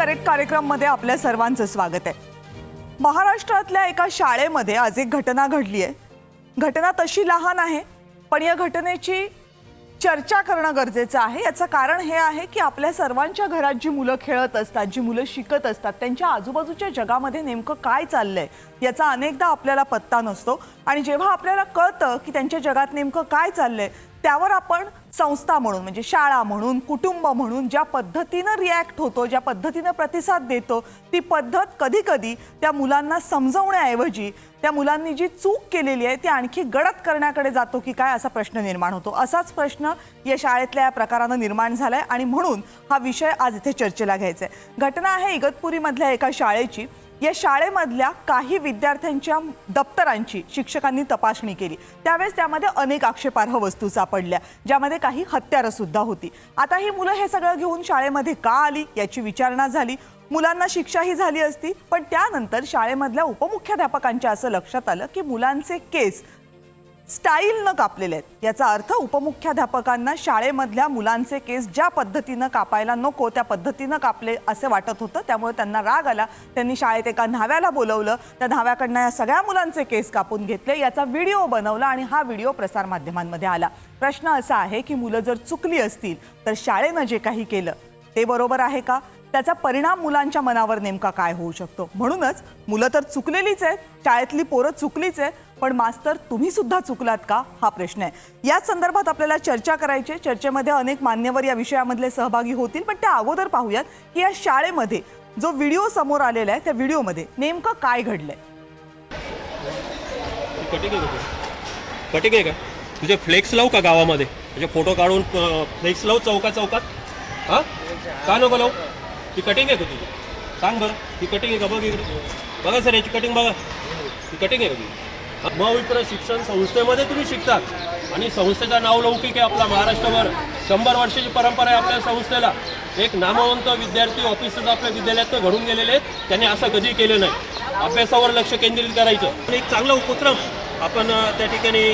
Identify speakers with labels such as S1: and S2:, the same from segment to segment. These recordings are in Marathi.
S1: करेक्ट कार्यक्रममध्ये आपल्या सर्वांचं स्वागत आहे. महाराष्ट्रातल्या एका शाळेमध्ये आज एक घटना घडली आहे घटना तशी लहान आहे पण या घटनेची चर्चा करणं गरजेचं आहे. याचं कारण हे आहे की आपल्या सर्वांच्या घरात जी मुलं खेळत असतात जी मुलं शिकत असतात त्यांच्या आजूबाजूच्या जगामध्ये नेमकं काय चाललंय याचा अनेकदा आपल्याला पत्ता नसतो. आणि जेव्हा आपल्याला कळतं की त्यांच्या जगात नेमकं काय चाललंय त्यावर आपण संस्था म्हणून म्हणजे शाळा म्हणून कुटुंब म्हणून ज्या पद्धतीनं रिॲक्ट होतो ज्या पद्धतीनं प्रतिसाद देतो ती पद्धत कधी कधी त्या मुलांना समजवण्याऐवजी त्या मुलांनी जी चूक केलेली आहे ती आणखी गडद करण्याकडे जातो की काय असा प्रश्न निर्माण होतो. असाच प्रश्न या शाळेतल्या या प्रकारानं निर्माण झाला आहे आणि म्हणून हा विषय आज इथे चर्चेला घ्यायचा आहे घटना आहे इगतपुरीमधल्या एका शाळेची. या शाळेमधल्या काही विद्यार्थ्यांच्या दप्तरांची शिक्षकांनी तपासणी केली. त्यावेळेस त्यामध्ये अनेक आक्षेपार्ह वस्तू सापडल्या ज्यामध्ये काही हत्यारं सुद्धा होती. आता ही मुलं हे सगळं घेऊन शाळेमध्ये का आली याची विचारणा झाली. मुलांना शिक्षाही झाली असती पण त्यानंतर शाळेमधल्या उपमुख्याध्यापकांच्या असं लक्षात आलं की मुलांचे केस स्टाईलनं कापलेले आहेत. याचा अर्थ उपमुख्याध्यापकांना शाळेमधल्या मुलांचे केस ज्या पद्धतीनं कापायला नको त्या पद्धतीनं कापले असे वाटत होतं. त्यामुळे त्यांना राग आला. त्यांनी शाळेत एका न्हाव्याला बोलवलं. त्या न्हाव्याकडनं या सगळ्या मुलांचे केस कापून घेतले. याचा व्हिडिओ बनवला आणि हा व्हिडिओ प्रसारमाध्यमांमध्ये आला. प्रश्न असा आहे की मुलं जर चुकली असतील तर शाळेनं जे काही केलं ते बरोबर आहे का? त्याचा परिणाम मुलांच्या मनावर नेमका काय होऊ शकतो? म्हणूनच मुलं तर चुकलेलीच आहेत शाळेतली पोरं चुकलीच आहे पण मास्तर तुम्ही सुद्धा चुकलात का? हा प्रश्न आहे. याच संदर्भात आपल्याला चर्चा करायची आहे. चर्चेमध्ये अनेक मान्यवर या विषयामधले सहभागी होतील पण त्या अगोदर पाहूयात की या शाळेमध्ये जो व्हिडिओ समोर आलेला आहे त्या व्हिडिओमध्ये नेमकं काय घडलंय?
S2: आहे का? आहे का तुझे फ्लेक्स लावू का गावामध्ये? तुझे फोटो काढून फ्लेक्स लावू चौका चौकात हा? का नको लावू? ती कटिंग आहे का तुझी? सांग बरं ती कटिंग आहे का? बघ इकडे. बघा सर याची कटिंग बघा. ती कटिंग आहे का तुझी? महाविप्र शिक्षण संस्थेमध्ये तुम्ही शिकतात. आणि संस्थेचा नाव लौकिक आहे आपला महाराष्ट्रभर शंभर वर्षाची परंपरा आहे आपल्या संस्थेला. एक नामवंत विद्यार्थी ऑफिसर्स आपल्या विद्यालयात घडून गेलेले आहेत. त्यांनी असं कधी केलं नाही. अभ्यासावर लक्ष केंद्रित करायचं. एक चांगला उपक्रम आपण त्या ठिकाणी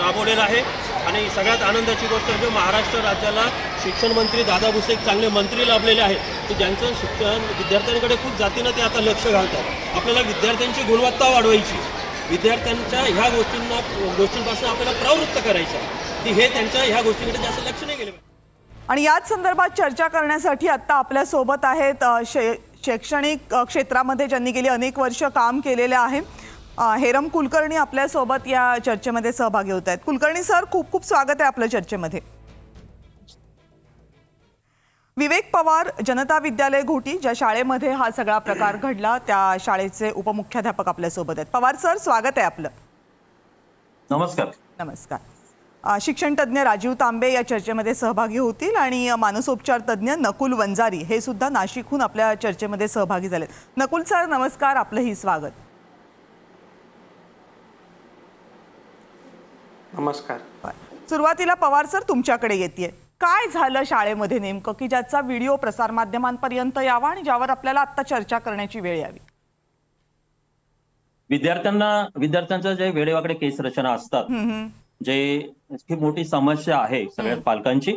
S2: राबवलेला आहे. आणि सगळ्यात आनंदाची गोष्ट म्हणजे महाराष्ट्र राज्याला शिक्षण मंत्री दादा भुसे एक चांगले मंत्री लाभलेले आहेत. की ज्यांचं शिक्षण विद्यार्थ्यांकडे खूप जातीनं ते आता लक्ष घालतात. आपल्याला विद्यार्थ्यांची गुणवत्ता वाढवायची. विद्यार्थ्यांच्या ह्या गोष्टींना गोष्टींपासून आपल्याला प्रवृत्त करायचं की हे त्यांच्या ह्या गोष्टींकडे जास्त लक्ष नाही गेले पाहिजे.
S1: आणि याच संदर्भात चर्चा करण्यासाठी आत्ता आपल्यासोबत आहेत शे शैक्षणिक क्षेत्रामध्ये ज्यांनी गेली अनेक वर्ष काम केलेले आहे. हेरम कुलकर्णी आपल्यासोबत या चर्चेमध्ये सहभागी होत आहेत. कुलकर्णी सर खूप खूप स्वागत आहे आपल्या चर्चेमध्ये. विवेक पवार जनता विद्यालय घोटी ज्या शाळेमध्ये हा सगळा प्रकार घडला त्या शाळेचे उपमुख्याध्यापक आपल्यासोबत आहेत. पवार सर स्वागत आहे आपलं.
S3: नमस्कार.
S1: नमस्कार. शिक्षण तज्ज्ञ राजीव तांबे या चर्चेमध्ये सहभागी होतील आणि मानसोपचार तज्ज्ञ नकुल वंजारी हे सुद्धा नाशिकहून आपल्या चर्चेमध्ये सहभागी झालेत. नकुल सर नमस्कार आपलंही स्वागत.
S4: नमस्कार.
S1: सुरुवातीला पवार सर तुमच्याकडे येते काय झालं शाळेमध्ये नेमकं की ज्याचा व्हिडिओ प्रसारमाध्यमांपर्यंत यावा आणि ज्यावर आपल्याला आता चर्चा करण्याची वेळ यावी?
S3: विद्यार्थ्यांना विद्यार्थ्यांच्या जे वेडेवाकडे केस रचना असतात जे खूप मोठी समस्या आहे सगळ्यात पालकांची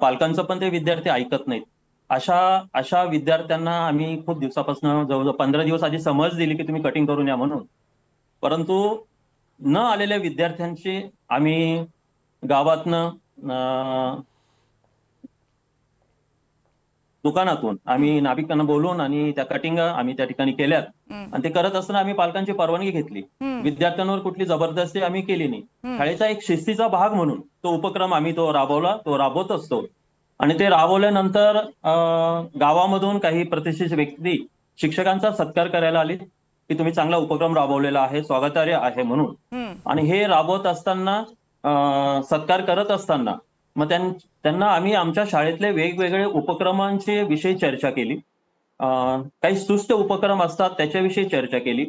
S3: पालकांचं पण ते विद्यार्थी ऐकत नाहीत. अशा अशा विद्यार्थ्यांना आम्ही खूप दिवसापासून जवळजवळ पंधरा दिवस आधी समज दिली की तुम्ही कटिंग करून या म्हणून. परंतु न आलेल्या विद्यार्थ्यांची आम्ही गावातनं दुकानातून आम्ही नाभिकांना बोलवून आणि त्या कटिंग आम्ही त्या ठिकाणी केल्यात. आणि ते करत असताना आम्ही पालकांची परवानगी घेतली. विद्यार्थ्यांवर कुठली जबरदस्ती आम्ही केली नाही. शाळेचा एक शिस्तीचा भाग म्हणून तो उपक्रम आम्ही तो राबवला तो राबवत असतो आणि ते राबवल्यानंतर अं, गावामधून काही प्रतिष्ठित व्यक्ती शिक्षकांचा सत्कार करायला आले की तुम्ही चांगला उपक्रम राबवलेला आहे स्वागतार्ह आहे म्हणून. आणि हे राबवत असताना सत्कार करत असताना मग त्यां- त्यांना आम्ही आमच्या शाळेतले वेगवेगळे उपक्रमांचे विषयी चर्चा केली काही सुस्त उपक्रम असतात त्याच्याविषयी चर्चा केली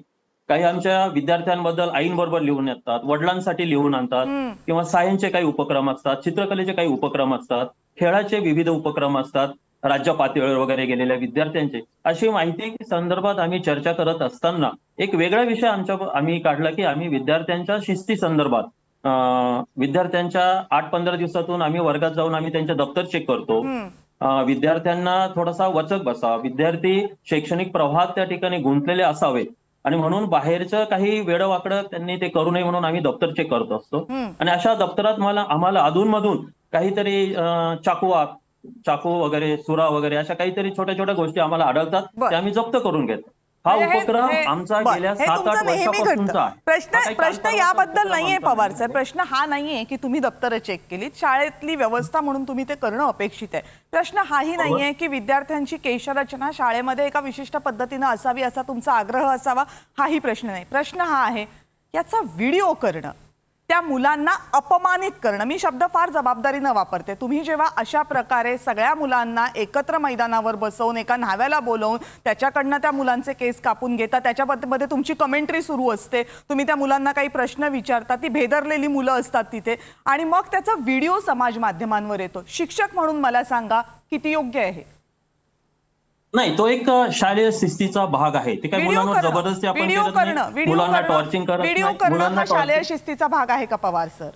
S3: काही आमच्या विद्यार्थ्यांबद्दल आईंबरोबर लिहून येतात वडिलांसाठी लिहून आणतात. किंवा सायन्सचे काही उपक्रम असतात चित्रकलेचे काही उपक्रम असतात खेळाचे विविध उपक्रम असतात राज्य पातळीवर वगैरे गेलेल्या विद्यार्थ्यांचे. अशी माहिती संदर्भात आम्ही चर्चा करत असताना एक वेगळा विषय आमच्या आम्ही काढला की आम्ही विद्यार्थ्यांच्या शिस्ती संदर्भात विद्यार्थ्यांच्या आठ पंधरा दिवसातून आम्ही वर्गात जाऊन आम्ही त्यांचे दप्तर चेक करतो. विद्यार्थ्यांना थोडासा वचक बसावा. विद्यार्थी शैक्षणिक प्रवाहात त्या ठिकाणी गुंतलेले असावे. आणि म्हणून बाहेरचं काही वेडवाकडं त्यांनी ते करू नये म्हणून आम्ही दप्तर चेक करत असतो. आणि अशा दप्तरात मला आम्हाला अधूनमधून काहीतरी चाकवा चाकू वगैरे सुरा वगैरे अशा काहीतरी छोट्या छोट्या गोष्टी आम्हाला आढळतात. ते आम्ही जप्त करून घेतो. हा
S1: म्हणजे हे-
S3: उपक्रम
S1: हे-
S3: आमचा गेल्या
S1: हे
S3: सात आठ वर्षापासूनचा
S1: प्रश्न
S3: हा
S1: प्रश्न याबद्दल नाहीये पवार सर. प्रश्न हा नाहीये की तुम्ही दप्तरं चेक केलीत. शाळेतली व्यवस्था म्हणून तुम्ही ते करणं अपेक्षित आहे. प्रश्न हाही नाहीये की विद्यार्थ्यांची केशरचना शाळेमध्ये एका विशिष्ट पद्धतीनं असावी असा तुमचा आग्रह असावा हाही प्रश्न नाही. प्रश्न हा आहे याचा व्हिडिओ करणं. त्या मुलांना अपमानित करणं. मी शब्द फार जबाबदारीनं वापरते. तुम्ही जेव्हा अशा प्रकारे सगळ्या मुलांना एकत्र मैदानावर बसवून एका न्हाव्याला बोलवून त्याच्याकडनं त्या मुलांचे केस कापून घेता त्याच्यामध्ये तुमची कमेंट्री सुरू असते. तुम्ही त्या मुलांना काही प्रश्न विचारता ती भेदरलेली मुलं असतात तिथे. आणि मग त्याचा व्हिडिओ समाज माध्यमांवर येतो. शिक्षक म्हणून मला सांगा किती योग्य आहे?
S3: नाही तो एक शालेय शिस्तीचा भाग आहे. ते मुलांवर
S1: करणं
S3: जबरदस्ती आपण
S1: व्हिडिओ
S3: करत
S1: करणं
S3: नाही.
S1: व्हिडिओ
S3: मुलांना टॉर्चिंग
S1: व्हिडिओ करणं
S3: मुलांना
S1: हा शालेय शिस्तीचा भाग आहे का पवार सर?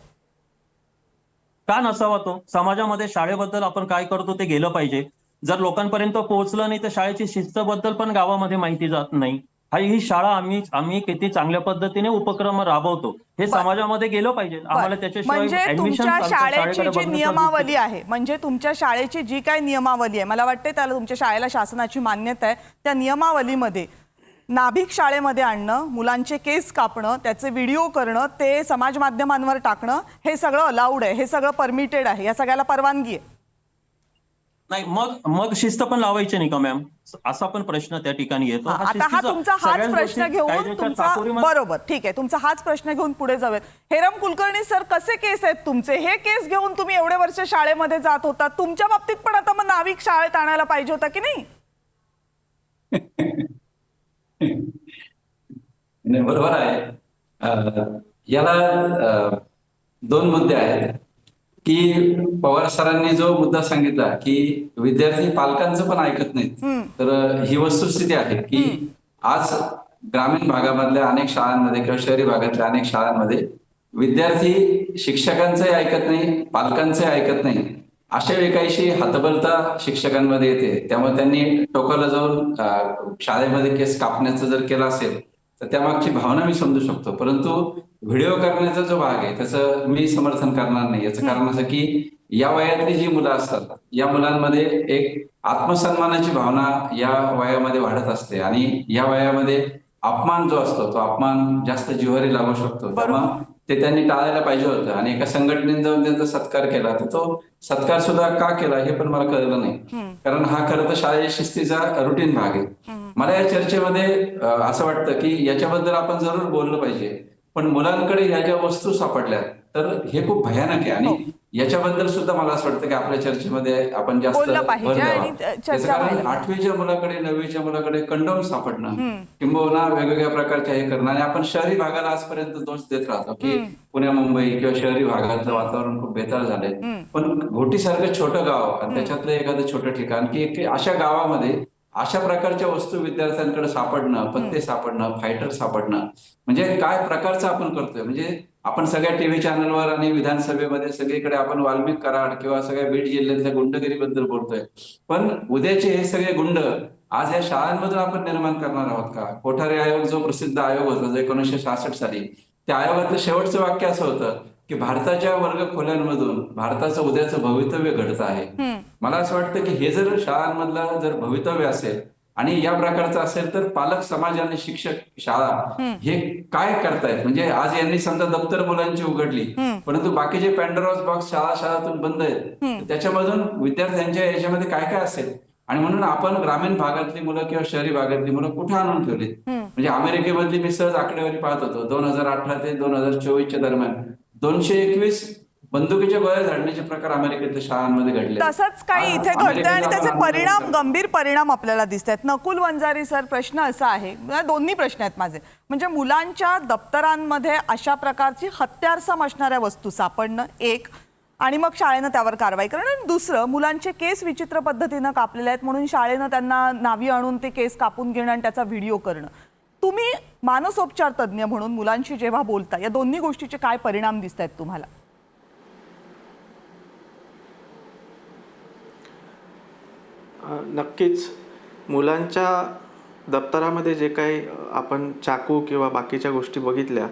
S3: का नसावा तो? समाजामध्ये शाळेबद्दल आपण काय करतो ते गेलं पाहिजे. जर लोकांपर्यंत पोहोचलं नाही तर शाळेची शिस्तबद्दल पण गावामध्ये माहिती जात नाही. हा ही शाळा आम्ही आम्ही किती चांगल्या पद्धतीने उपक्रम राबवतो हे समाजामध्ये गेलं पाहिजे. आम्हाला त्याच्याशिवाय
S1: म्हणजे तुमच्या शाळेची जी नियमावली आहे म्हणजे तुमच्या शाळेची जी काही नियमावली आहे मला वाटते त्याला तुमच्या शाळेला शासनाची मान्यता आहे त्या नियमावलीमध्ये नाभिक शाळेमध्ये आणणं मुलांचे केस कापणं त्याचे व्हिडिओ करणं ते समाज माध्यमांवर टाकणं हे सगळं अलाउड आहे हे सगळं परमिटेड आहे या सगळ्याला परवानगी आहे.
S3: नाही मग मग शिस्त पण लावायची नाही का मॅम असा पण प्रश्न त्या ठिकाणी येतो.
S1: हा, आता हा तुमचा हाच प्रश्न घेऊन तुमचा बरोबर ठीक आहे तुमचा हाच प्रश्न घेऊन पुढे जाऊयात. हेरम कुलकर्णी सर कसे केस आहेत तुमचे? हे केस घेऊन तुम्ही एवढे वर्ष शाळेमध्ये जात होता तुमच्या बाबतीत पण आता मग नाविक शाळेत आणायला पाहिजे होता की नाही?
S4: बरोबर आहे. याला दोन मुद्दे आहेत. की पवार सरांनी जो मुद्दा सांगितला की विद्यार्थी पालकांचं पण ऐकत नाहीत. तर ही वस्तुस्थिती आहे की आज ग्रामीण भागामधल्या अनेक शाळांमध्ये किंवा शहरी भागातल्या अनेक शाळांमध्ये विद्यार्थी शिक्षकांचंही ऐकत नाही पालकांचंही ऐकत नाही. अशा वेळी काहीशी हतबलता शिक्षकांमध्ये येते. त्यामुळे त्यांनी टोकाला जाऊन शाळेमध्ये केस कापण्याचं जर केलं असेल तर त्यामागची भावना मी समजू शकतो. परंतु व्हिडिओ करण्याचा जो भाग आहे त्याचं मी समर्थन करणार नाही. याचं कारण असं की या वयातली जी मुलं असतात या मुलांमध्ये एक आत्मसन्मानाची भावना या वयामध्ये वाढत असते. आणि या वयामध्ये अपमान जो असतो तो अपमान जास्त जिव्हारी लागू शकतो. ते त्यांनी टाळायला पाहिजे होतं. आणि एका संघटनेने जाऊन त्यांचा सत्कार केला. तर तो सत्कार सुद्धा का केला हे पण मला कळलं नाही. कारण हा खरं तर शालेय शिस्तीचा रुटीन भाग आहे. मला या चर्चेमध्ये असं वाटतं की याच्याबद्दल आपण जरूर बोललं पाहिजे. पण मुलांकडे ह्या ज्या वस्तू सापडल्या तर हे खूप भयानक आहे. आणि याच्याबद्दल सुद्धा मला असं वाटतं की आपल्या चर्चेमध्ये आपण जास्त आठवीच्या मुलाकडे नववीच्या मुलाकडे कंडोम सापडणं. किंबहुना वेगवेगळ्या प्रकारच्या हे करणं. आणि आपण शहरी भागाला आजपर्यंत दोष देत राहतो की पुण्या मुंबई किंवा शहरी भागातलं वातावरण खूप बेताळ झालंय. पण घोटीसारखं छोटं गाव आणि त्याच्यातलं एखादं छोटं ठिकाण की अशा गावामध्ये अशा प्रकारच्या वस्तू विद्यार्थ्यांकडे सापडणं पत्ते सापडणं फायटर सापडणं म्हणजे काय प्रकारचं आपण करतोय? म्हणजे आपण सगळ्या टीव्ही चॅनलवर आणि विधानसभेमध्ये सगळीकडे आपण वाल्मिक कराड किंवा सगळ्या बीड जिल्ह्यातल्या गुंडगिरीबद्दल बोलतोय. पण उद्याचे हे सगळे गुंड आज या शाळांमधून आपण निर्माण करणार आहोत का? कोठारी आयोग जो प्रसिद्ध आयोग होता जो एकोणीसशे सहासष्ट साली त्या आयोगातलं शेवटचं वाक्य असं होतं की भारताच्या वर्ग खोल्यांमधून भारताचं उद्याचं भवितव्य घडत आहे. मला असं वाटतं की हे जर शाळांमधलं जर भवितव्य असेल आणि या प्रकारचं असेल तर पालक समाज आणि शिक्षक शाळा हे काय करतायत? म्हणजे आज यांनी समजा दप्तर मुलांची उघडली परंतु बाकीचे पॅन्डरॉस बॉक्स शाळा शाळातून बंद आहेत त्याच्यामधून विद्यार्थ्यांच्या याच्यामध्ये काय काय असेल? आणि म्हणून आपण ग्रामीण भागातली मुलं किंवा शहरी भागातली मुलं कुठे आणून ठेवली म्हणजे अमेरिकेमधली मी सहज आकडेवारी पाहत होतो दोन हजार अठरा ते दोन हजार चोवीसच्या दरम्यान. दोनशे एकवीस बंदुकीच्या गोळ्या झाडण्याचे प्रकार अमेरिकेतल्या शाळांमध्ये घडले
S1: तसंच काही इथे घडतंय आणि त्याचे परिणाम गंभीर परिणाम आपल्याला दिसत आहेत नकुल वंजारी सर प्रश्न असा आहे. दोन्ही प्रश्न आहेत माझे. म्हणजे मुलांच्या दप्तरांमध्ये अशा प्रकारची हत्यारसम असणाऱ्या वस्तू सापडणं एक. आणि मग शाळेनं त्यावर कारवाई करणं. आणि दुसरं मुलांचे केस विचित्र पद्धतीनं कापलेले आहेत म्हणून शाळेनं त्यांना नावी आणून ते केस कापून घेणं आणि त्याचा व्हिडिओ करणं. तुम्ही मानसोपचार तज्ज्ञ म्हणून मुलांशी जेव्हा बोलता या दोन्ही गोष्टीचे काय परिणाम दिसत आहेत तुम्हाला
S5: नक्कीच. मुलांच्या दप्तरामध्ये जे काही आपण चाकू किंवा बाकीच्या गोष्टी बघितल्या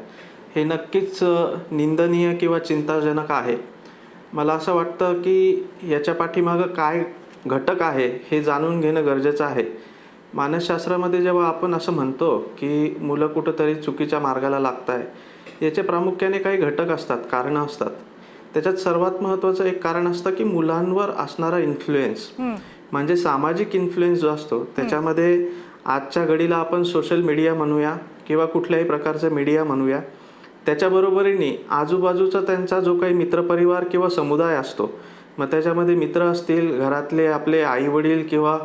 S5: हे नक्कीच निंदनीय किंवा चिंताजनक आहे. मला असं वाटतं की याच्या पाठीमागं काय घटक आहे हे जाणून घेणं गरजेचं आहे. मानसशास्त्रामध्ये जेव्हा आपण असं म्हणतो की मुलं कुठंतरी चुकीच्या मार्गाला लागत आहे याचे प्रामुख्याने काही घटक असतात कारणं असतात. त्याच्यात सर्वात महत्त्वाचं एक कारण असतं की मुलांवर असणारा इन्फ्लुएन्स म्हणजे सामाजिक इन्फ्लुएन्स जो असतो त्याच्यामध्ये आजच्या घडीला आपण सोशल मीडिया म्हणूया किंवा कुठल्याही प्रकारचं मीडिया म्हणूया त्याच्याबरोबरीने आजूबाजूचा त्यांचा जो काही मित्रपरिवार किंवा समुदाय असतो मग त्याच्यामध्ये मित्र असतील घरातले आपले आई वडील किंवा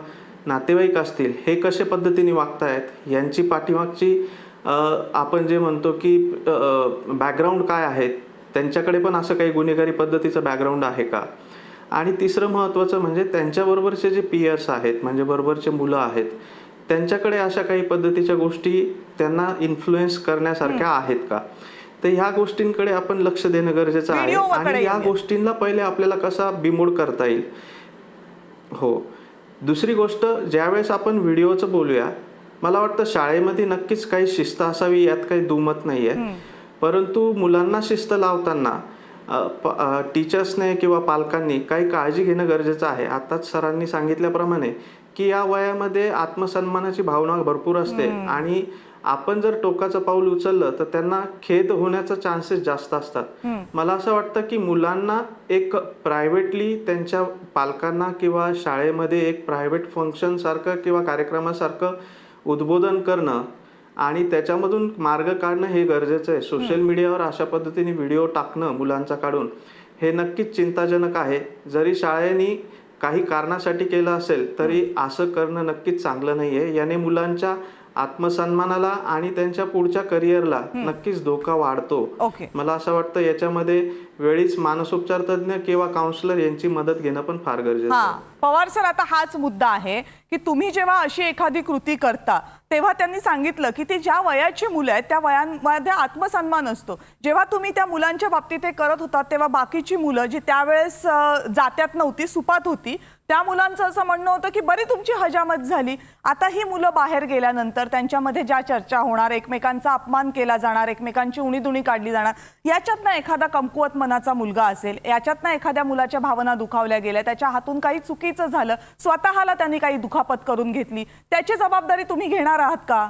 S5: नातेवाईक असतील हे कशा पद्धतीने वागतायत यांची पाठीमागची आपण जे म्हणतो की बॅकग्राऊंड काय आहेत त्यांच्याकडे पण असं काही गुन्हेगारी पद्धतीचं बॅकग्राऊंड आहे का? आणि तिसरं महत्त्वाचं म्हणजे त्यांच्याबरोबरचे जे पियर्स आहेत म्हणजे बरोबरचे मुलं आहेत त्यांच्याकडे अशा काही पद्धतीच्या गोष्टी त्यांना इन्फ्लुएन्स करण्यासारख्या आहेत का? तर ह्या गोष्टींकडे आपण लक्ष देणं गरजेचं आहे आणि या. गोष्टींना पहिले आपल्याला कसा बिमोड करता येईल? हो. दुसरी गोष्ट ज्यावेळेस आपण व्हिडिओचं बोलूया मला वाटतं शाळेमध्ये नक्कीच काही शिस्त असावी यात काही दुमत नाही आहे परंतु मुलांना शिस्त लावताना टीचर्सने किंवा पालकांनी काही काळजी घेणं गरजेचं आहे. आताच सरांनी सांगितल्याप्रमाणे की या वयामध्ये आत्मसन्मानाची भावना भरपूर असते आणि आपण जर टोकाचं पाऊल उचललं तर त्यांना खेद होण्याचा चान्सेस जास्त असतात. मला असं वाटतं की मुलांना एक प्रायव्हेटली त्यांच्या पालकांना किंवा शाळेमध्ये एक प्रायव्हेट फंक्शन सारखं किंवा कार्यक्रमासारखं उद्बोधन करणं आणि त्याच्यामधून मार्ग काढणं हे गरजेचं आहे. सोशल मीडियावर अशा पद्धतीने व्हिडिओ टाकणं मुलांचा काढून हे नक्कीच चिंताजनक आहे. जरी शाळेने काही कारणासाठी केलं असेल तरी असं करणं नक्कीच चांगलं नाही आहे याने मुलांच्या आत्मसन्मानाला आणि त्यांच्या पुढच्या करिअरला नक्कीच धोका वाढतो.
S1: ओके.
S5: मला असं वाटतं याच्यामध्ये वेळीच मानसोपचार तज्ज्ञ किंवा काउन्सिलर यांची मदत घेणं पण फार गरजेचं
S1: पवार सर आता हाच मुद्दा आहे की तुम्ही जेव्हा अशी एखादी कृती करता तेव्हा त्यांनी सांगितलं की ती ज्या वयाची मुलं आहेत त्या वयांमध्ये आत्मसन्मान असतो. जेव्हा तुम्ही त्या मुलांच्या बाबतीत हे करत होता तेव्हा बाकीची मुलं जी त्यावेळेस जात्यात नव्हती सुपात होती त्या मुलांचं असं म्हणणं होतं की बरी तुमची हजामत झाली. आता ही मुलं बाहेर गेल्यानंतर त्यांच्यामध्ये ज्या चर्चा होणार एकमेकांचा अपमान केला जाणार एकमेकांची उणीदुणी काढली जाणार याच्यातनं एखादा कमकुवत मनाचा मुलगा असेल याच्यातनं एखाद्या मुलाच्या भावना दुखावल्या गेल्या त्याच्या हातून काही चुकीचं झालं स्वतःला त्यांनी काही दुखापत करून घेतली त्याची जबाबदारी तुम्ही घेणार आहात का?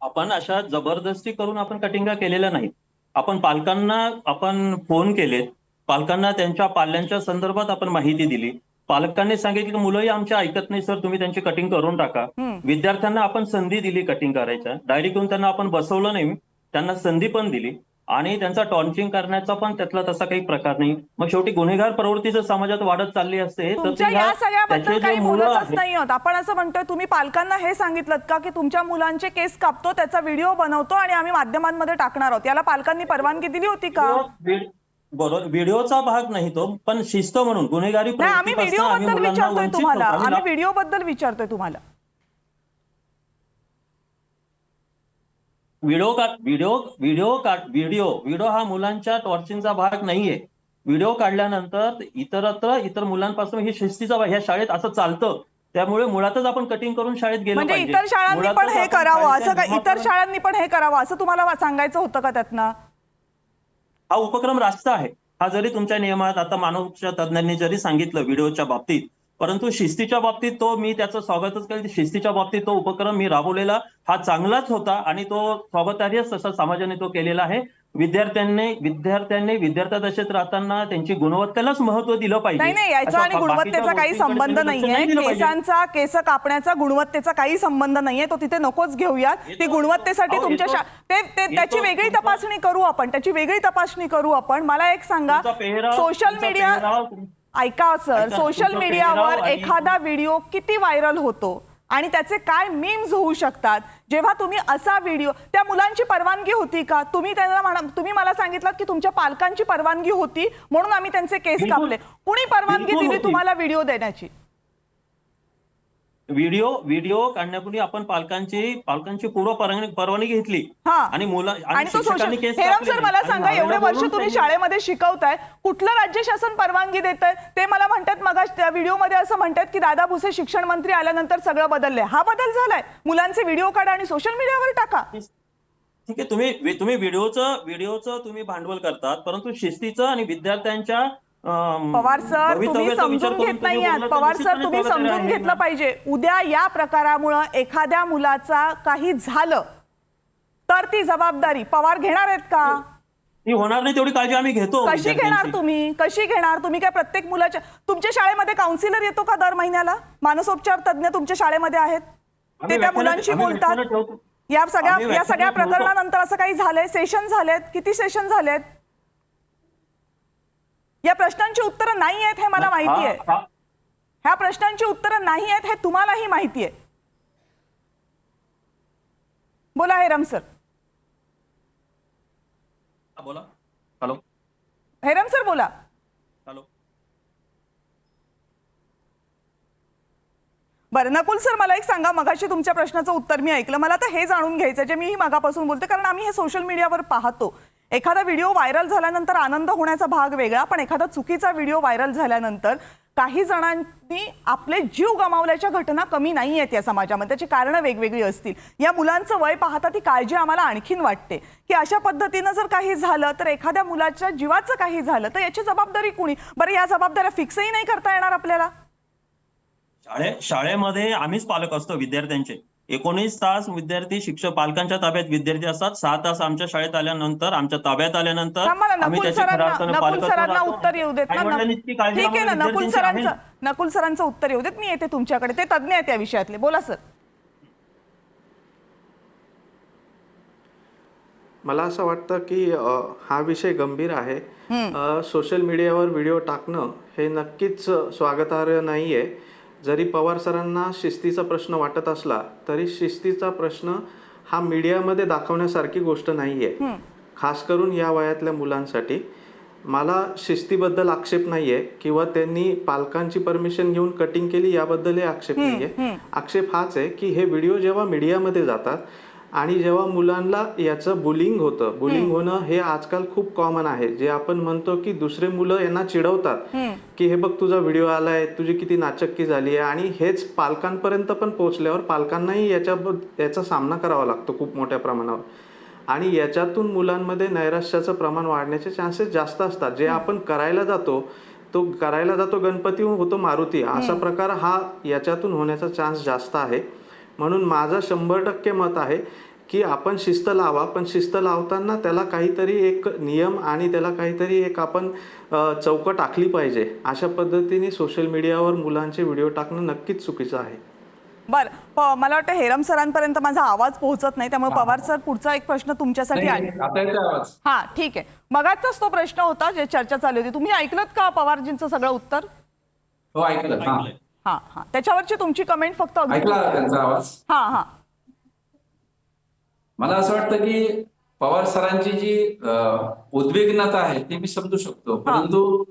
S3: आपण अशा जबरदस्ती करून आपण कटिंगा केलेल्या नाहीत. आपण पालकांना आपण फोन केलेत. पालकांना त्यांच्या पाल्यांच्या संदर्भात आपण माहिती दिली. पालकांनी सांगितलं की मुलंही आमच्या ऐकत नाही सर. तुम्ही त्यांची कटिंग करून टाका. विद्यार्थ्यांना आपण संधी दिली कटिंग करायच्या. डायरी घेऊन त्यांना आपण बसवलं नाही. त्यांना संधी पण दिली. आणि त्यांचा टॉन्चिंग करण्याचा पण त्यातला तसा काही प्रकार नाही. मग शेवटी गुन्हेगार प्रवृत्ती जर समाजात वाढत चालली असते तर
S1: नाही आपण असं म्हणतोय तुम्ही पालकांना हे सांगितलं का की तुमच्या मुलांचे केस कापतो त्याचा व्हिडिओ बनवतो आणि आम्ही माध्यमांमध्ये टाकणार आहोत? याला पालकांनी परवानगी दिली होती का?
S3: व्हिडिओ- बरोबर व्हिडिओचा भाग नाही तो पण शिस्त म्हणून गुन्हेगारी
S1: नाही आम्ही व्हिडिओ
S3: आम्ही
S1: बद्दल
S3: मुलांना
S1: विचारतोय
S3: वंचित
S1: तुम्हाला. आम्ही व्हिडिओ बद्दल विचारतोय तुम्हाला.
S3: व्हिडिओ काढ व्हिडिओ व्हिडिओ काढ व्हिडिओ व्हिडिओ हा मुलांच्या टॉर्चिंगचा भाग नाहीये. व्हिडिओ काढल्यानंतर इतरत्र इतर मुलांपासून ही शिस्तीचा भाग ह्या शाळेत असं चालतं. त्यामुळे मुळातच आपण कटिंग करून शाळेत गेलो
S1: म्हणजे
S3: पाहिजे.
S1: इतर शाळांनी
S3: मुळातच
S1: पण हे
S3: आपण
S1: करावं असं का इतर शाळांनी पण हे करावं असं तुम्हाला वा- सांगायचं होतं का त्यातनं?
S3: हा उपक्रम रास्त आहे. हा जरी तुमच्या नियमात आता मानवच्या तज्ज्ञांनी जरी सांगितलं व्हिडिओच्या बाबतीत परंतु शिस्तीच्या बाबतीत तो मी त्याचं स्वागतच केलं शिस्तीच्या बाबतीत तो उपक्रम मी राबवलेला हा चांगलाच होता आणि तो स्वागतार्हच तसा समाजाने तो केलेला आहे. विद्यार्थ्यांनी विद्यार्थ्यांनी विद्यार्थ्यादशेत राहताना त्यांची गुणवत्तेलाच महत्त्व दिलं पाहिजे.
S1: नाही नाही याचा आणि गुणवत्तेचा काही संबंध नाहीये. केसांचा केस कापण्याचा गुणवत्तेचा काही संबंध नाहीये. तो तिथे नकोच घेऊयात. ती गुणवत्तेसाठी तुमच्या ते त्याची वेगळी तपासणी करू आपण. त्याची वेगळी तपासणी करू आपण. मला एक सांगा. सोशल मीडिया ऐका सर. सोशल मीडियावर एखादा व्हिडिओ किती व्हायरल होतो आणि त्याचे काय मीम्स होऊ शकतात? जेव्हा तुम्ही असा व्हिडिओ त्या मुलांची परवानगी होती का तुम्ही त्यांना म्हणा तुम्ही मला सांगितलं की तुमच्या पालकांची परवानगी होती म्हणून आम्ही त्यांचे केस. कापले कुणी परवानगी दिली. तुम्हाला व्हिडिओ देण्याची
S3: व्हिडिओ व्हिडिओ काढण्यापूर्वी आपण पालकांची पालकांची पूर्व परवानगी घेतली.
S1: हा.
S3: आणि मुला
S1: आणि सर. मला सांगा एवढे वर्ष तुम्ही शाळेमध्ये शिकवताय कुठलं राज्य शासन परवानगी देत आहे ते मला म्हणतात मग त्या व्हिडिओमध्ये असं म्हणतात की दादा भुसे शिक्षण मंत्री आल्यानंतर सगळं बदललंय. हा बदल झालाय. मुलांचे व्हिडिओ काढा आणि सोशल मीडियावर टाका.
S3: ठीक आहे तुम्ही तुम्ही व्हिडिओचं व्हिडिओचं तुम्ही भांडवल करतात परंतु शिस्तीचं आणि विद्यार्थ्यांच्या
S1: पवार सर तुम्ही समजून घेत नाही आहात पवार सर तुम्ही समजून. घेतलं पाहिजे. उद्या या प्रकारामुळं एखाद्या मुलाचा काही झालं तर ती जबाबदारी पवार घेणार आहेत का?
S3: ती होणार नाही तेवढी काळजी आम्ही घेतो
S1: कशी घेणार. तुम्ही? कशी घेणार? तुम्ही काय प्रत्येक मुलाच्या तुमच्या शाळेमध्ये काउन्सिलर येतो का दर महिन्याला? मानसोपचार तज्ज्ञ तुमच्या शाळेमध्ये आहेत. ते त्या मुलांशी बोलतात. या सगळ्या या सगळ्या. प्रकरणानंतर असं काही झालंय? सेशन झालेत? किती सेशन झालेत? या प्रश्नांची उत्तरं नाही आहेत हे मला माहिती आहे
S3: हा- हा-
S1: ह्या प्रश्नांची उत्तरं नाही आहेत हे तुम्हालाही माहिती आहे बोला हेरम सर.
S3: बोला. हॅलो.
S1: हेरम सर बोला.
S3: हॅलो.
S1: बरं नकुल सर मला एक सांगा मगाशी तुमच्या प्रश्नाचं उत्तर मी ऐकलं. मला तर हे जाणून घ्यायचं जे मीही मगापासून बोलते कारण आम्ही हे सोशल मीडियावर पाहतो. एखादा व्हिडिओ व्हायरल झाल्यानंतर आनंद होण्याचा भाग वेगळा पण एखादा चुकीचा व्हिडिओ व्हायरल झाल्यानंतर काही जणांनी आपले जीव गमावल्याच्या घटना कमी नाही आहेत या समाजामध्ये. त्याची कारणं वेगवेगळी असतील. या मुलांचं वय पाहता ती काळजी आम्हाला आणखीन वाटते. की अशा पद्धतीनं जर काही झालं तर एखाद्या मुलाच्या जीवाचं काही झालं तर याची जबाबदारी कुणी? बरं या जबाबदाऱ्या फिक्सही नाही करता येणार आपल्याला?
S3: शाळे शाळेमध्ये आम्हीच पालक असतो विद्यार्थ्यांचे. एकोणीस तास विद्यार्थी शिक्षक पालकांच्या ताब्यात विद्यार्थी असतात. सहा तास आमच्या शाळेत आल्यानंतर आमच्या ताब्यात आल्यानंतर आम्ही
S1: सरांना. उत्तर येऊ देत. ठीक आहे ना नकुल. सरांचं नकुल सरांचं उत्तर येऊ देत. मी येते तुमच्याकडे. ते तज्ज्ञ आहेत या विषयातले. बोला सर.
S5: मला असं वाटतं की हा विषय गंभीर आहे. सोशल मीडियावर व्हिडिओ टाकणं हे नक्कीच स्वागतार्ह नाही आहे जरी पवार सरांना शिस्तीचा प्रश्न वाटत असला तरी शिस्तीचा प्रश्न हा मीडियामध्ये दाखवण्यासारखी गोष्ट नाही आहे खास करून या वयातल्या मुलांसाठी. मला शिस्तीबद्दल आक्षेप नाहीये किंवा त्यांनी पालकांची परमिशन घेऊन कटिंग केली याबद्दलही आक्षेप नाहीये. आक्षेप हाच आहे की हे व्हिडिओ जेव्हा मीडियामध्ये जातात आणि जेव्हा मुलांना याचं बुलिंग होतं बुलिंग होणं हे आजकाल खूप कॉमन आहे. जे आपण म्हणतो की दुसरे मुलं यांना चिडवतात की हे बघ तुझा व्हिडिओ आलाय तुझी किती नाचक्की झाली आहे आणि हेच पालकांपर्यंत पण पोहोचल्यावर पालकांनाही याच्या याचा सामना करावा लागतो खूप मोठ्या प्रमाणावर. आणि याच्यातून मुलांमध्ये नैराश्याचं प्रमाण वाढण्याचे चान्सेस जास्त असतात. जे आपण करायला जातो तो करायला जातो गणपती होतो मारुती. असा प्रकार हा याच्यातून होण्याचा चान्स जास्त आहे. म्हणून माझं शंभर टक्के मत आहे की आपण शिस्त लावा पण शिस्त लावताना त्याला काहीतरी एक नियम आणि त्याला काहीतरी एक आपण अ, चौकट आखली पाहिजे. अशा पद्धतीने सोशल मीडियावर मुलांचे व्हिडिओ टाकणं नक्कीच चुकीचं आहे.
S1: बर मला वाटतं हेरम सरांपर्यंत माझा आवाज पोहोचत नाही त्यामुळे पवार सर पुढचा एक प्रश्न तुमच्यासाठी
S4: नाही,
S1: आहे
S4: आता येतोय आवाज.
S1: हा ठीक आहे. मगाचाच तो प्रश्न होता जे चर्चा चालू होती. तुम्ही ऐकलत का पवारजींचं सगळं उत्तर?
S4: हो ऐकलं हा.
S1: हा. त्याच्यावरची तुमची कमेंट फक्त
S4: ऐकला त्यांचा आवाज?
S1: हा हा.
S4: मला असं वाटतं की पवार सरांची जी उद्विग्नता आहे ती मी समजू शकतो. परंतु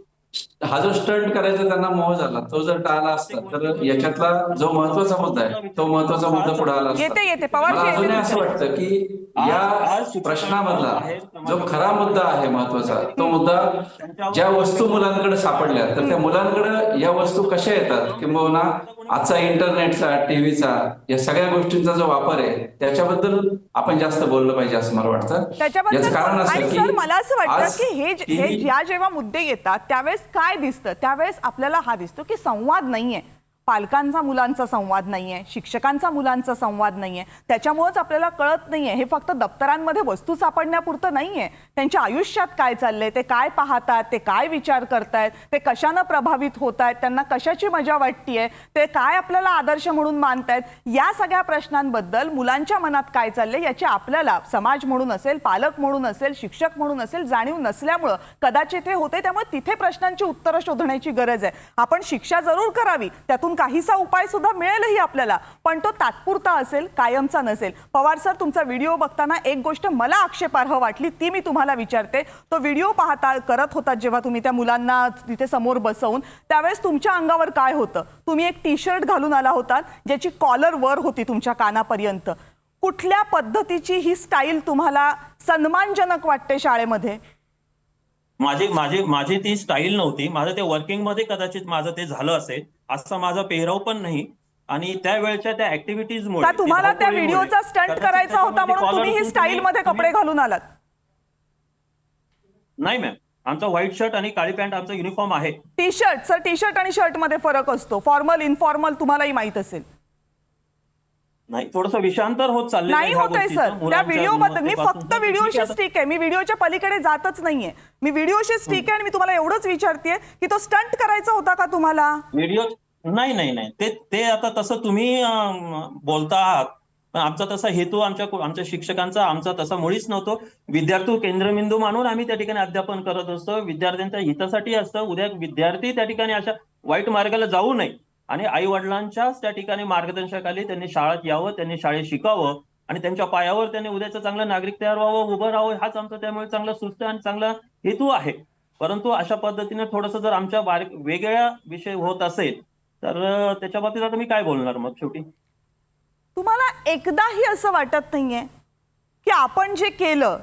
S4: हा जो स्टंट करायचा त्यांना मोह झाला तो जर टाळला असता तर याच्यातला जो महत्त्वाचा मुद्दा आहे तो महत्त्वाचा मुद्दा पुढे आला असता.
S1: येते
S4: मला अजूनही असं. वाटतं की या प्रश्नामधला जो खरा मुद्दा आहे महत्त्वाचा तो मुद्दा ज्या वस्तू मुलांकडे सापडल्या तर त्या मुलांकडे या वस्तू कशा येतात? किंबहुना आजचा इंटरनेटचा टीव्हीचा या सगळ्या गोष्टींचा जो वापर आहे त्याच्याबद्दल आपण जास्त बोललं पाहिजे असं मला वाटतं. याचं कारण असं की
S1: मला असं वाटतं की हे ज्या जेव्हा मुद्दे येतात त्यावेळेस काय दिसतं? त्यावेळेस आपल्याला हा दिसतो की संवाद नाहीये. पालकांचा मुलांचा संवाद नाहीये शिक्षकांचा मुलांचा संवाद नाहीये. त्याच्यामुळेच आपल्याला कळत नाहीये. हे फक्त दप्तरांमध्ये वस्तू सापडण्यापुरतं नाहीये. त्यांच्या आयुष्यात काय चाललंय ते काय पाहतात ते काय विचार करतायत ते कशानं प्रभावित होत आहेत त्यांना कशाची मजा वाटतीये ते काय आपल्याला आदर्श म्हणून मानतायत या सगळ्या प्रश्नांबद्दल मुलांच्या मनात काय चाललंय याची आपल्याला समाज म्हणून असेल पालक म्हणून असेल शिक्षक म्हणून असेल जाणीव नसल्यामुळं कदाचित हे होते त्यामुळे तिथे प्रश्नांची उत्तरं शोधण्याची गरज आहे. आपण शिक्षा जरूर करावी. त्यातून याच्यातून काहीसा उपाय सुद्धा मिळेलही आपल्याला. पण तो तात्पुरता असेल कायमचा नसेल. पवार सर तुमचा व्हिडिओ बघताना एक गोष्ट मला आक्षेपार्ह वाटली ती मी तुम्हाला विचारते. तो व्हिडिओ पाहता करत होता जेव्हा तुम्ही त्या मुलांना तिथे समोर बसवून त्यावेळेस तुमच्या अंगावर काय होतं? तुम्ही एक टी शर्ट घालून आला होता ज्याची कॉलर वर होती तुमच्या कानापर्यंत. कुठल्या पद्धतीची ही स्टाईल तुम्हाला सन्मानजनक वाटते शाळेमध्ये?
S3: माझी माझी माझी ती स्टाईल नव्हती. माझं ते वर्किंगमध्ये कदाचित माझं ते झालं असेल असा माझा पेहराव पण नाही. आणि त्यावेळच्या त्या ऍक्टिव्हिटीज मुळे
S1: तुम्हाला त्या व्हिडिओचा स्टंट करायचा होता म्हणून तुम्ही ही स्टाईल मध्ये कपडे घालून आलात?
S3: नाही मॅम आमचा व्हाईट शर्ट आणि काळी पॅन्ट आमचा युनिफॉर्म आहे.
S1: T shirt sir T shirt आणि शर्टमध्ये फरक असतो. फॉर्मल इनफॉर्मल तुम्हालाही माहीत असेल.
S3: नाही थोडस विषांतर होत चाललंय
S1: नाही होतंय सर. त्या व्हिडिओ बद्दल मी फक्त व्हिडिओशीच ठीक आहे मी व्हिडिओच्या पलीकडे जातच नाहीये. मी व्हिडिओशीच ठीक आहे आणि मी तुम्हाला एवढंच विचारते की तो स्टंट करायचा होता का तुम्हाला?
S3: व्हिडिओ नाही नाही नाही. ते ते आता तसं तुम्ही बोलता आहात. पण आमचा तसा हेतू आमच्या आमच्या शिक्षकांचा आमचा तसा मुळीच नव्हतो. विद्यार्थी केंद्रबिंदू मानून आम्ही त्या ठिकाणी अध्यापन करत असतो. विद्यार्थ्यांच्या हितासाठी असतं. उद्या विद्यार्थी त्या ठिकाणी अशा वाईट मार्गाला जाऊ नये. आणि आई वडिलांच्याच त्या ठिकाणी मार्गदर्शनाखाली त्यांनी शाळेत यावं त्यांनी शाळेत शिकावं आणि त्यांच्या पायावर त्यांनी उद्याचं चांगलं नागरिक तयार व्हावं उभं राहावं हाच आमचा त्यामुळे चांगला सुस्त आणि चांगला हेतू आहे. परंतु अशा पद्धतीने थोडंसं जर आमच्या बारीक वेगळ्या विषय होत असेल तर त्याच्या बाबतीत आता मी काय बोलणार मग शेवटी?
S1: तुम्हाला एकदाही असं वाटत नाहीये की आपण जे केलं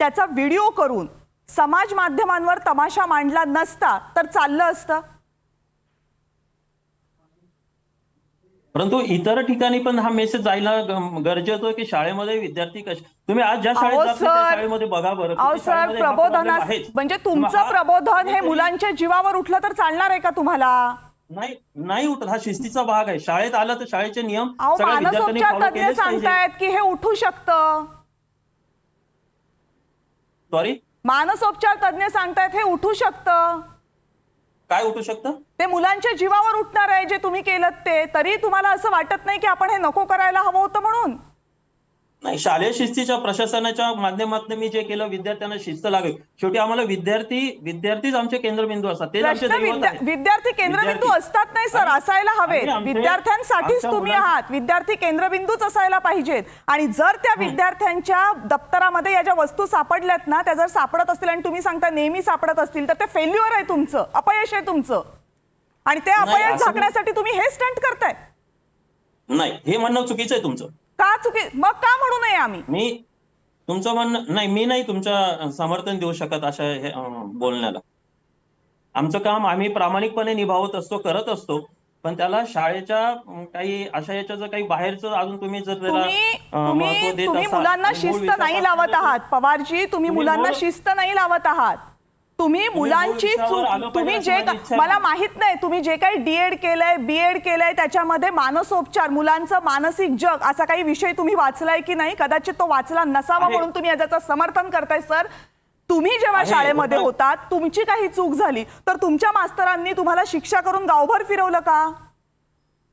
S1: त्याचा व्हिडिओ करून समाज माध्यमांवर तमाशा मांडला नसता तर चाललं असतं?
S3: परंतु इतर ठिकाणी पण हा मेसेज जायला गरजेचं की शाळेमध्ये विद्यार्थी कसे तुम्ही आज ज्या शाळेत शाळेमध्ये बघा बरं
S1: प्रबोधना. म्हणजे तुमचं प्रबोधन हे मुलांच्या जीवावर उठलं तर चालणार आहे का तुम्हाला?
S3: नाही नाही उठत. हा शिस्तीचा भाग आहे. शाळेत आलं तर शाळेचे नियम
S1: तज्ञ सांगतायत की हे उठू शकतं.
S3: सॉरी
S1: मानसोपचार तज्ञ सांगतायत हे उठू शकतं.
S3: काय उठू शकतं?
S1: ते मुलांच्या जीवावर उठणार आहे जे तुम्ही केलं ते. तरी तुम्हाला असं वाटत नाही की आपण हे नको करायला हवं होतं म्हणून.
S3: नाही शालेय शिस्तीच्या प्रशासनाच्या माध्यमातून मी जे केलं विद्यार्थ्यांना शिस्त लागेल शेवटी आम्हाला विद्यार्थी विद्यार्थीच आमचे केंद्रबिंदू असतात. आहे.
S1: विद्यार्थी केंद्रबिंदू. असतात नाही सर असायला हवेत. विद्यार्थ्यांसाठीच तुम्ही आहात. विद्यार्थी केंद्रबिंदूच असायला पाहिजेत. आणि जर त्या विद्यार्थ्यांच्या दप्तरामध्ये या ज्या वस्तू सापडल्यात ना त्या जर सापडत असतील आणि तुम्ही सांगता नेहमी सापडत असतील तर ते फेल्युअर आहे तुमचं. अपयश आहे तुमचं. आणि ते अपयश झाकण्यासाठी तुम्ही हे स्टंट करताय.
S3: नाही हे म्हणणं चुकीचं आहे तुमचं.
S1: का चुकी मग का म्हणू नये आम्ही?
S3: मी तुमचं म्हणणं नाही मी नाही तुमच्या समर्थन देऊ शकत अशा हे, अं, बोलण्याला. आमचं काम आम्ही प्रामाणिकपणे निभावत असतो करत असतो पण त्याला शाळेच्या अं, काही अशा याच्याचं काही बाहेरचं अजून तुम्ही जर त्याला
S1: तुम्ही
S3: अं, महत्त्व
S1: तुम्ही
S3: देत
S1: तुम्ही
S3: असाल
S1: मुलांना
S3: मूळ
S1: शिस्त नाही लावत
S3: जर-
S1: आहात. पवारजी तुम्ही
S3: तुम्ही
S1: मुलांना
S3: मूळ-
S1: शिस्त नाही लावत आहात. तुम्ही मुलांची चूक तुम्ही जे. मला माहीत नाही तुम्ही जे काही डीएड केलंय बीएड केलंय त्याच्यामध्ये मानसोपचार मुलांचं मानसिक जग असा काही विषय तुम्ही वाचलाय की नाही कदाचित तो वाचला नसावा. म्हणून तुम्ही याचं समर्थन करताय सर तुम्ही जेव्हा शाळेमध्ये
S3: होतं.
S1: होतात तुमची काही चूक झाली तर तुमच्या मास्तरांनी तुम्हाला शिक्षा करून गावभर फिरवलं का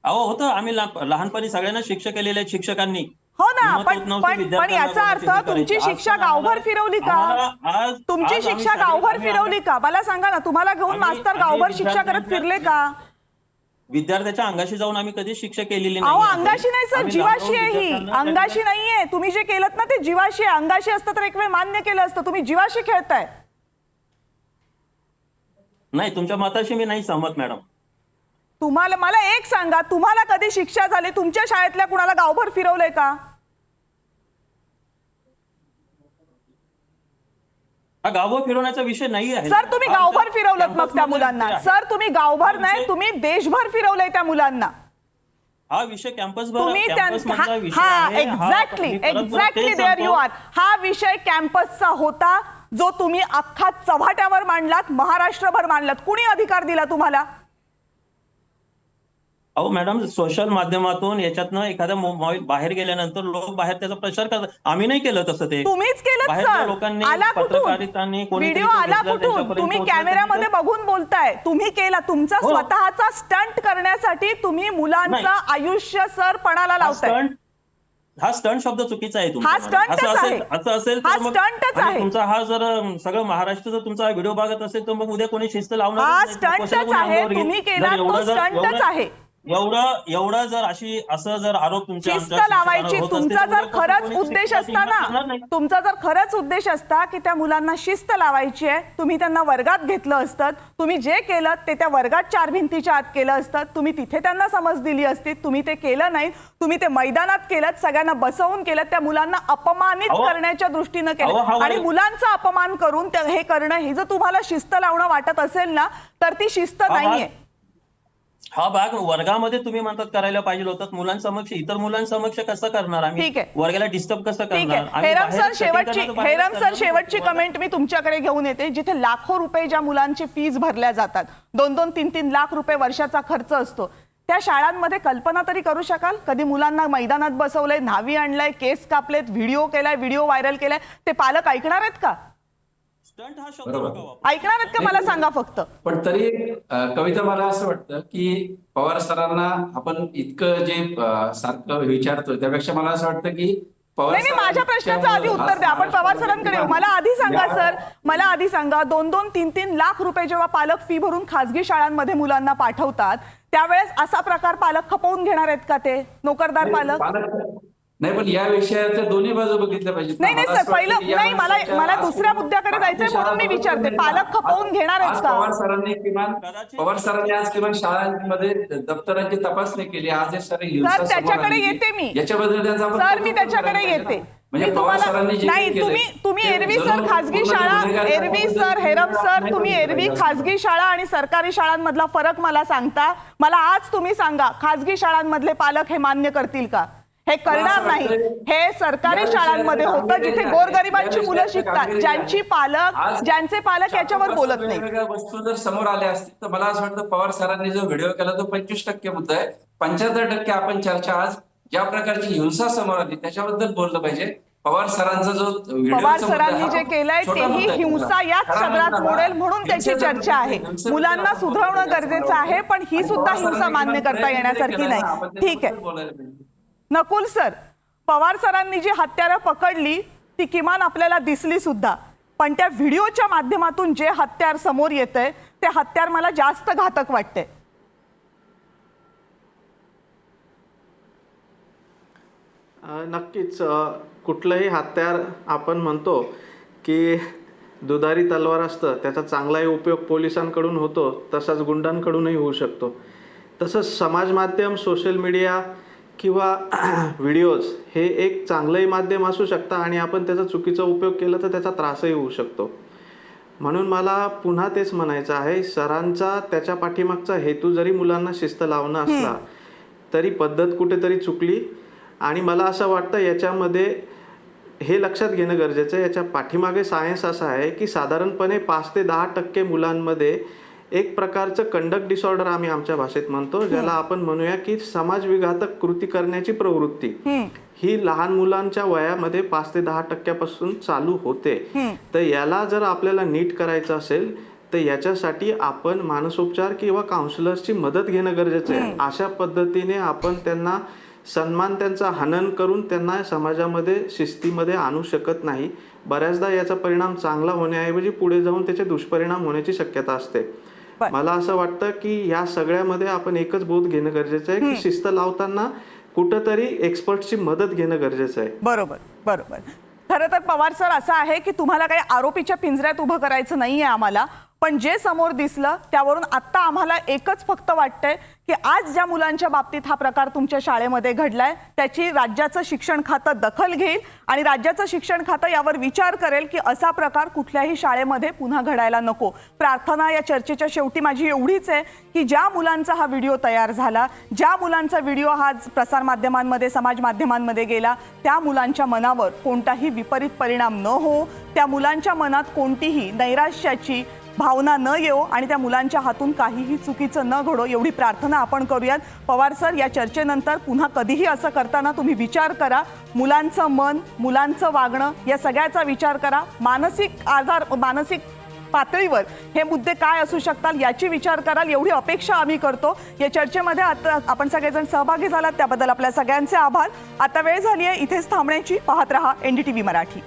S3: अहो होतं आम्ही लहान- लहानपणी सगळ्यांना शिक्षा केलेल्या शिक्षकांनी
S1: हो ना पण पण पण याचा अर्थ. तुमची शिक्षा गावभर फिरवली का? तुमची शिक्षा गावभर फिरवली का? मला सांगा ना तुम्हाला घेऊन मास्तर गावभर शिक्षा करत फिरले का?
S3: विद्यार्थ्याच्या अंगाशी जाऊन आम्ही कधी शिक्षा केलेली
S1: अहो
S3: आहे.
S1: अंगाशी नाही सर जीवाशी आहे ही. अंगाशी नाहीये. तुम्ही जे केलं ना ते जीवाशी आहे. अंगाशी असतं तर एक वेळ मान्य केलं असतं. तुम्ही जीवाशी खेळताय.
S3: नाही तुमच्या मताशी मी नाही सहमत मॅडम.
S1: तुम्हाला मला एक सांगा तुम्हाला कधी शिक्षा झाली? तुमच्या शाळेतल्या कुणाला गावभर फिरवलंय का?
S3: हा गावभर फिरवण्याचा विषय नाही आहे.
S1: सर तुम्ही गावभर फिरवलं मग त्या मुलांना. सर तुम्ही गावभर नाही तुम्ही देशभर फिरवलंय त्या मुलांना.
S3: हा विषय कॅम्पस
S1: तुम्ही हा exactly exactly there you. Are हा विषय कॅम्पसचा होता जो तुम्ही अख्खा चव्हाट्यावर मांडलात महाराष्ट्रभर मांडलात. कुणी अधिकार दिला तुम्हाला?
S3: अहो मॅडम सोशल माध्यमातून याच्यातनं एखाद्या मोबाईल बाहेर गेल्यानंतर लोक बाहेर त्याचा प्रचार करतात आम्ही नाही केलं तसं ते
S1: तुम्हीच केलं
S3: बाहेरच्या लोकांनी,
S1: आला
S3: पत्रकारितांनी
S1: व्हिडिओ आला कुठून तुम्ही कॅमेऱ्यामध्ये बघून बोलताय तुम्ही केला तुमचा
S3: हो.
S1: स्वतःचा स्टंट करण्यासाठी तुम्ही मुलांचं
S3: नाही.
S1: आयुष्य सर पणाला लावताय
S3: स्टंट हा स्टंट शब्द चुकीचा आहे तुमचा
S1: हा
S3: मॅडम. असं असेल
S1: आहे.
S3: असं असेल
S1: हा
S3: तर मग-
S1: स्टंटच
S3: आणि
S1: आहे.
S3: तुमचा हा जर सगळं महाराष्ट्र जर तुमचा व्हिडिओ बघत असेल तर मग उद्या कोणी शिस्त लावणार
S1: हा स्टंटच आहे? तुम्ही केला तो स्टंटच आहे
S3: एवढं एवढं जर अशी असं जर आरोप तुमच्या
S1: शिस्त लावायची. तुमचा जर खरंच उद्देश
S3: शिक्षक
S1: असता
S3: हिंमत करणार
S1: ना
S3: नाही.
S1: तुमचा जर खरंच उद्देश असता की त्या मुलांना शिस्त लावायची आहे तुम्ही त्यांना वर्गात घेतलं असतं तुम्ही जे केलं ते त्या वर्गात चार भिंतीच्या आत केलं असतं तुम्ही तिथे त्यांना समज दिली असती तुम्ही ते केलं नाही तुम्ही ते मैदानात केलं सगळ्यांना बसवून केलं त्या मुलांना अपमानित करण्याच्या दृष्टीनं केलं. आणि मुलांचा अपमान करून हे करणं हे जर तुम्हाला शिस्त लावणं वाटत असेल ना तर ती शिस्त नाहीये.
S3: हा भाग वर्गामध्ये तुम्ही म्हणतात करायला पाहिजे होतं. मुलांसमक्ष इतर मुलांसमक्ष कसं करणार आम्ही. वर्गाला डिस्टर्ब कसं करणार?
S1: हेरम सर शेवटची हेरम सर. शेवटची कमेंट मी तुमच्याकडे घेऊन येते जिथे लाखो रुपये ज्या मुलांची फीज भरल्या जातात दोन दोन तीन तीन लाख रुपये वर्षाचा खर्च असतो त्या शाळांमध्ये कल्पना तरी करू शकाल? कधी मुलांना मैदानात बसवलंय न्हावी आणलाय केस कापलेत व्हिडिओ केलाय व्हिडिओ व्हायरल केलाय ते पालक ऐकणार आहेत का? ऐकणार आहेत का? मला सांगा फक्त.
S4: पण तरी कविता मला असं वाटतं की पवार सरांना आपण इतकं जे सारखं विचारतोय त्यापेक्षा मला असं वाटतं की पवार
S1: नाही माझ्या प्रश्नाचं आधी उत्तर द्या. आपण पवार सरांकडे येऊ. मला आधी सांगा सर. मला आधी सांगा दोन दोन तीन तीन लाख रुपये जेव्हा पालक फी भरून खासगी शाळांमध्ये मुलांना पाठवतात त्यावेळेस असा प्रकार पालक खपवून घेणार आहेत का ते? नोकरदार पालक-
S4: नाही पण या विषयाच्या दोन्ही बाजू बघितल्या पाहिजेत
S1: नाही, नाही,
S4: मला
S1: सर,
S4: असं वाटतं
S1: पहिलं-
S4: की या
S1: नाही, मला- मला दुसऱ्या मुद्द्याकडे जायचंय म्हणून मी विचारते. पालक खपवून घेणार आहेत
S4: आज
S1: का?
S4: पवार सरांनी किमान पवार सरांनी आज किमान शाळांमध्ये दप्तरांची तपासणी केली आज हे हिंसा
S1: सर, त्याच्याकडे. येते मी.
S4: याच्याबद्दल त्यांचा आपण
S1: सर
S4: कौतुक
S1: मी त्याच्याकडे
S4: करायला
S1: येते
S4: ना. म्हणजे
S1: मी
S4: पवार
S1: तुम्हाला
S4: सरांनी जे
S1: नाही
S4: केलंय,
S1: तुम्ही तुम्ही
S4: ते
S1: एरवी सर खासगी
S4: पूर्ण
S1: शाळा
S4: गुन्हेगार
S1: एरवी सर हेरम सर तुम्ही एरवी
S4: पाहिजे.
S1: खासगी शाळा आणि सरकारी शाळांमधला फरक मला सांगता मला आज तुम्ही सांगा खासगी शाळांमधले पालक हे मान्य करतील का हे करणार नाही. हे सरकारी शाळांमध्ये होतं जिथे गोरगरिबांची. मुलं शिकतात ज्यांची पालक ज्यांचे पालक याच्यावर बोलत नाही.
S4: वेगवेगळ्या वस्तू जर समोर आल्या असतील तर मला असं वाटतं पवार सरांनी जो व्हिडिओ केला तो पंचवीस टक्के मुद्दा आहे. पंच्याहत्तर टक्के आपण चर्चा आज ज्या प्रकारची हिंसा समोर आली त्याच्याबद्दल बोललं पाहिजे. पवार सरांचा जो
S1: पवार सरांनी जे केलंय तेही. हिंसा याच सदरात मोडेल म्हणून त्याची चर्चा आहे. मुलांना
S4: आपण
S1: गरजेचं आहे पण ही सुद्धा हिंसा मान्य करता येण्यासारखी नाही. ठीक आहे. नकुल सर पवार सरांनी जी हत्यारं पकडली ती किमान आपल्याला दिसली सुद्धा. पण त्या व्हिडिओच्या माध्यमातून जे हत्यार समोर येतंय ते हत्यार मला जास्त घातक वाटते
S5: नक्कीच कुठलंही हत्यार आपण म्हणतो की दुधारी तलवार असतं त्याचा चांगलाही उपयोग पोलिसांकडून होतो तसाच गुंडांकडूनही होऊ शकतो. तसंच समाज माध्यम सोशल मीडिया किंवा व्हिडिओज हे एक चांगलंही माध्यम असू शकतं आणि आपण त्याचा चुकीचा उपयोग केला तर त्याचा त्रासही होऊ शकतो. म्हणून मला पुन्हा तेच म्हणायचं आहे सरांचा त्याच्या पाठीमागचा हेतू जरी मुलांना शिस्त लावणं असला तरी पद्धत कुठेतरी चुकली आणि मला असं वाटतं याच्यामध्ये हे लक्षात घेणं गरजेचं आहे. याच्या पाठीमागे सायन्स असं आहे की साधारणपणे पाच ते दहा टक्के मुलांमध्ये एक प्रकारचं कंडक्ट डिसऑर्डर आम्ही आमच्या भाषेत म्हणतो ज्याला आपण म्हणूया की समाज विघातक कृती करण्याची प्रवृत्ती. ही लहान मुलांच्या वयामध्ये पाच ते दहा टक्क्यापासून चालू होते. तर याला जर आपल्याला नीट करायचं असेल तर याच्यासाठी आपण मानसोपचार किंवा काउन्सिलर्सची मदत घेणं गरजेचं आहे. अशा पद्धतीने आपण त्यांना सन्मान त्यांचा हनन करून त्यांना समाजामध्ये शिस्तीमध्ये आणू शकत नाही. बऱ्याचदा याचा परिणाम चांगला होण्याऐवजी पुढे जाऊन त्याचे दुष्परिणाम होण्याची शक्यता असते. मला असं वाटतं की या सगळ्यामध्ये आपण एकच बोध घेणं गरजेचं आहे की शिस्त लावताना कुठंतरी एक्सपर्टची मदत घेणं गरजेचं आहे.
S1: बरोबर बरोबर. खरं तर पवार सर असं आहे की तुम्हाला काही आरोपीच्या पिंजऱ्यात उभं करायचं नाहीये आम्हाला. पण जे समोर दिसलं त्यावरून आत्ता आम्हाला एकच फक्त वाटतंय की आज ज्या मुलांच्या बाबतीत हा प्रकार तुमच्या शाळेमध्ये घडलाय त्याची राज्याचं शिक्षण खातं दखल घेईल आणि राज्याचं शिक्षण खातं यावर विचार करेल की असा प्रकार कुठल्याही शाळेमध्ये पुन्हा घडायला नको. प्रार्थना या चर्चेच्या शेवटी माझी एवढीच आहे की ज्या मुलांचा हा व्हिडिओ तयार झाला ज्या मुलांचा व्हिडिओ हा प्रसारमाध्यमांमध्ये समाज माध्यमांमध्ये गेला त्या मुलांच्या मनावर कोणताही विपरीत परिणाम न हो त्या मुलांच्या मनात कोणतीही नैराश्याची भावना न येऊ आणि त्या मुलांच्या हातून काहीही चुकीचं न घडो एवढी प्रार्थना आपण करूयात. पवार सर या चर्चेनंतर पुन्हा कधीही असं करताना तुम्ही विचार करा. मुलांचं मन मुलांचं वागणं या सगळ्याचा विचार करा. मानसिक आजार मानसिक पातळीवर हे मुद्दे काय असू शकतात याची विचार कराल. एवढी अपेक्षा आम्ही करतो. या चर्चेमध्ये आता आपण सगळेजण सहभागी झालात. त्याबद्दल आपल्या सगळ्यांचे आभार. आता वेळ झाली आहे. इथेच थांबण्याची. पाहत रहा एनडीटीव्ही मराठी.